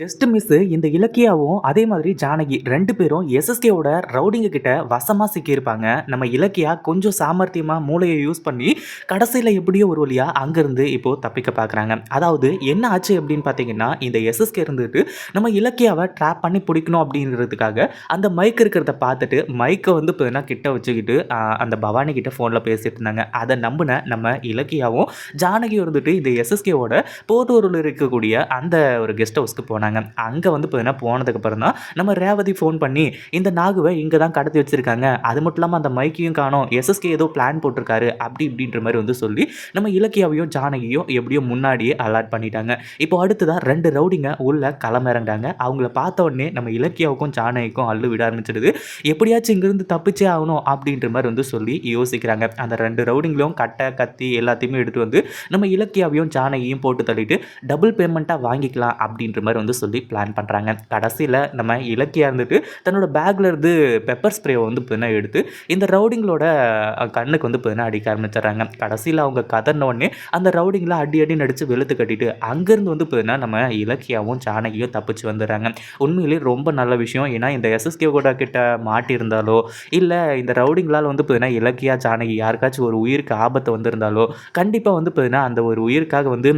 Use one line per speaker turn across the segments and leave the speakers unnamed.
Just miss இந்த இலக்கியாவும் அதே மாதிரி ஜானகி ரெண்டு பேரும் எஸ்எஸ்கேவோட ரவுடிங்க கிட்ட வசமா சிக்கியிருப்பாங்க. நம்ம இலக்கியா கொஞ்சம் சாமர்த்தியமா மூளையை யூஸ் பண்ணி கடைசியில் எப்படியோ ஒரு வழியா அங்கேருந்து இப்போ தப்பிக்க பார்க்குறாங்க அதாவது என்ன ஆச்சு அப்படின்னு பார்த்தீங்கன்னா இந்த எஸ்எஸ்கே இருந்துட்டு நம்ம இலக்கியாவை ட்ராப் பண்ணி பிடிக்கணும் அப்படிங்கிறதுக்காக அந்த மைக் இருக்கிறத பார்த்துட்டு மைக்கை வந்து இப்போ கிட்ட வச்சுக்கிட்டு அந்த பவானி கிட்ட ஃபோனில் பேசிட்டு இருந்தாங்க. அதை நம்பின நம்ம இலக்கியாவும் ஜானகி இருந்துட்டு இந்த எஸ்எஸ்கேவோட போட்டூரில் இருக்கக்கூடிய அந்த ஒரு கெஸ்ட் ஹவுஸ்க்கு போனாங்க. அங்கே வந்து பார்த்தீங்கன்னா போனதுக்கப்புறம் தான் நம்ம ரேவதி ஃபோன் பண்ணி இந்த நாகுவை இங்கே தான் கடத்தி வச்சிருக்காங்க. அது மட்டும் இல்லாமல் அந்த மைக்கையும் காணோம். எஸ்எஸ்கே ஏதோ பிளான் போட்டிருக்காரு அப்படி இப்படின்ற மாதிரி வந்து சொல்லி நம்ம இலக்கியாவையும் ஜானகியும் எப்படியோ முன்னாடியே அலாட் பண்ணிட்டாங்க. இப்போ அடுத்ததான் ரெண்டு ரவுடிங்க உள்ள களமிறங்கிட்டாங்க அவங்கள பார்த்த உடனே நம்ம இலக்கியாவுக்கும் ஜானகிக்கும் அள்ளு விட ஆரம்பிச்சிடுது. எப்படியாச்சும் இங்கேருந்து தப்பிச்சே ஆகணும் அப்படின்ற மாதிரி வந்து சொல்லி யோசிக்கிறாங்க. அந்த ரெண்டு ரவுடிங்களும் கட்டை கத்தி எல்லாத்தையுமே எடுத்து வந்து நம்ம இலக்கியாவையும் ஜானகியும் போட்டு தள்ளிட்டு டபுள் பேமெண்ட்டாக வாங்கிக்கலாம் அப்படின்ற மாதிரி வந்து சொல்லி பிளான் பண்ணுறாங்க கடைசியில் நம்ம இலக்கியாக இருந்துட்டு தன்னோட பேக்ல இருந்து பெப்பர் ஸ்ப்ரேவை வந்து பார்த்தீங்கன்னா எடுத்து இந்த ரவுடிங்களோட கண்ணுக்கு வந்து பார்த்தீங்கன்னா அடிக்க ஆரம்பிச்சிடுறாங்க. கடைசியில் அவங்க கதறினோடனே அந்த ரவுடிங்களை அடி அடி நடித்து வெளுத்து கட்டிட்டு அங்கேருந்து வந்து பார்த்தீங்கன்னா நம்ம இலக்கியாவும் ஜானகியும் தப்பிச்சு வந்துடுறாங்க. உண்மையிலேயே ரொம்ப நல்ல விஷயம். ஏன்னா இந்த எஸ்எஸ்கே கூட கிட்ட மாட்டியிருந்தாலோ இல்லை இந்த ரவுடிங்களால் வந்து பார்த்தீங்கன்னா இலக்கியா ஜானகி யாருக்காச்சும் ஒரு உயிருக்கு ஆபத்து வந்திருந்தாலோ கண்டிப்பாக வந்து பார்த்தீங்கன்னா அந்த ஒரு உயிருக்காக வந்து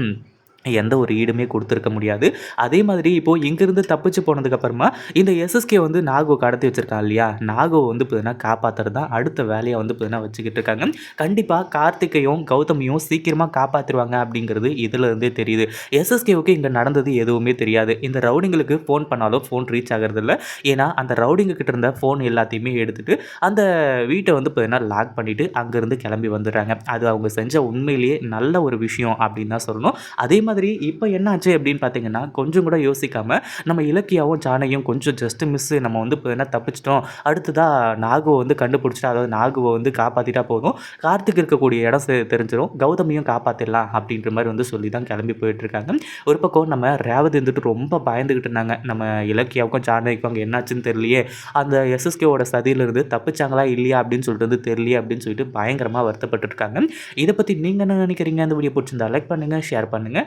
எந்த ஒரு ஈடுமே கொடுத்துருக்க முடியாது. அதே மாதிரி இப்போது இங்கேருந்து தப்பிச்சு போனதுக்கப்புறமா இந்த எஸ்எஸ்கே வந்து நாகோ கடத்தி வச்சிருக்கான் இல்லையா? நாகோ வந்து பார்த்தீங்கன்னா காப்பாற்றுறது தான் அடுத்த வேலையை வந்து பார்த்தீங்கன்னா வச்சுக்கிட்டு இருக்காங்க. கண்டிப்பாக கார்த்திகையும் கௌதமியும் சீக்கிரமாக காப்பாற்றிடுவாங்க அப்படிங்கிறது இதிலிருந்தே தெரியுது. எஸ்எஸ்கேவுக்கு இங்கே நடந்தது எதுவுமே தெரியாது. இந்த ரவுடிங்களுக்கு ஃபோன் பண்ணாலும் ஃபோன் ரீச் ஆகிறதில்ல ஏன்னா அந்த ரவுடிங்க கிட்ட இருந்த ஃபோன் எல்லாத்தையுமே எடுத்துட்டு அந்த வீட்டை வந்து பார்த்தீங்கன்னா லாக் பண்ணிவிட்டு அங்கேருந்து கிளம்பி வந்துடுறாங்க. அது அவங்க செஞ்ச உண்மையிலேயே நல்ல ஒரு விஷயம் அப்படின்னு தான் சொல்லணும். அதே மாதிரி மாதிரி இப்போ என்னாச்சு அப்படின்னு பார்த்தீங்கன்னா கொஞ்சம் கூட யோசிக்காமல் நம்ம இலக்கியாவும் ஜானையும் கொஞ்சம் ஜஸ்ட் மிஸ்ஸு நம்ம வந்து இப்போ என்ன தப்பிச்சிட்டோம். அடுத்ததாக நாகுவை வந்து கண்டுபிடிச்சிட்டு அதாவது நாகுவை வந்து காப்பாற்றிட்டா போதும். கார்த்திக் இருக்கக்கூடிய இடம் தெரிஞ்சிடும் கௌதமியும் காப்பாற்றிடலாம் அப்படின்ற மாதிரி வந்து சொல்லி தான் கிளம்பி போயிட்டுருக்காங்க. ஒரு பக்கம் நம்ம ரேவதி இருந்துட்டு ரொம்ப பயந்துக்கிட்டு இருந்தாங்க. நம்ம இலக்கியாவுக்கும் ஜானகிக்கும் அங்கே என்னாச்சுன்னு தெரியலையே. அந்த எஸ்எஸ்கேவோட சதியிலிருந்து தப்பிச்சாங்களா இல்லையா அப்படின்னு சொல்லிட்டு வந்து தெரியலையே அப்படின்னு சொல்லிட்டு பயங்கரமாக வருத்தப்பட்டுருக்காங்க. இதை பற்றி நீங்கள் என்ன நினைக்கிறீங்க? அந்த வீடியோ பிடிச்சிருந்தா லைக் பண்ணுங்கள் ஷேர் பண்ணுங்கள்